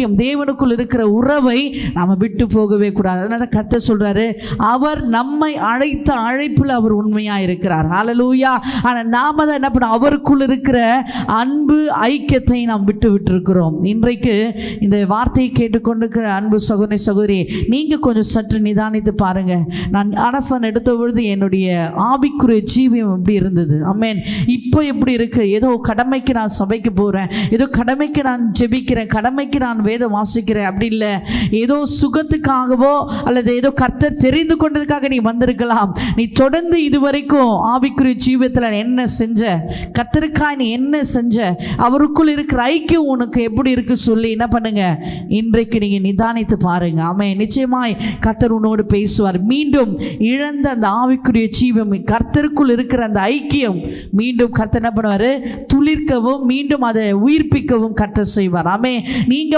ஐக்கியம் தேவனுக்குள் இருக்கிற உறவை நாம விட்டு போகவே கூடாது. அதனால தான் கர்த்தர் சொல்றாரு அவர் நம்மை அழைத்த அழைப்பில் அவர் உண்மையாக இருக்கிறார். ஹalleluya ஆனால் நாம தான் என்ன பண்ணோம் அவருக்குள் இருக்கிற அன்பு ஐக்கியத்தை நாம் விட்டு விட்டுருக்கிறோம். இன்றைக்கு இந்த வார்த்தையை கேட்டுக்கொண்டிருக்கிற அன்பு சகோதரி சகோதரி நீங்கள் கொஞ்சம் சற்று நிதானித்து பாருங்க. நான் அரசன் எடுத்த பொழுது என்னுடைய ஆவிக்குரிய ஜீவியம் எப்படி இருந்தது? அம்மேன் இப்போ எப்படி இருக்கு? ஏதோ கடமைக்கு நான் சபைக்கு போகிறேன் ஏதோ கடமைக்கு நான் ஜெபிக்கிறேன். கடமைக்கு நான் வேதம் வாசிக்கிறேன். அப்படி இல்லை. ஏதோ சுகத்துக்காகவோ அல்லது ஏதோ கர்த்தர் தெரிந்து கொண்டதுக்காக நீ வந்திருக்கலாம். நீ தொடர்ந்து இதுவரைக்கும் ஆவிக்குரிய ஜீவத்தில் என்ன செஞ்ச? கர்த்தருக்காக நீ என்ன செஞ்ச? அவருக்குள் இருக்கிற ஐக்கியம் உனக்கு எப்படி இருக்கு சொல்லி என்ன பண்ணுங்க? இன்றைக்கு நீங்க நிதானித்து பாருங்க. ஆமே நிச்சயமாய் கர்த்தர் உன்னோடு பேசுவார். மீண்டும் இழந்த அந்த ஆவிக்குரிய ஜீவம் கர்த்தருக்குள் இருக்கிற அந்த ஐக்கியம் மீண்டும் கர்த்தர் என்ன பண்ணுவாரு? துளிர்க்கவும் மீண்டும் அதை உயிர்ப்பிக்கவும் கர்த்தர் செய்வார். ஆமே நீங்க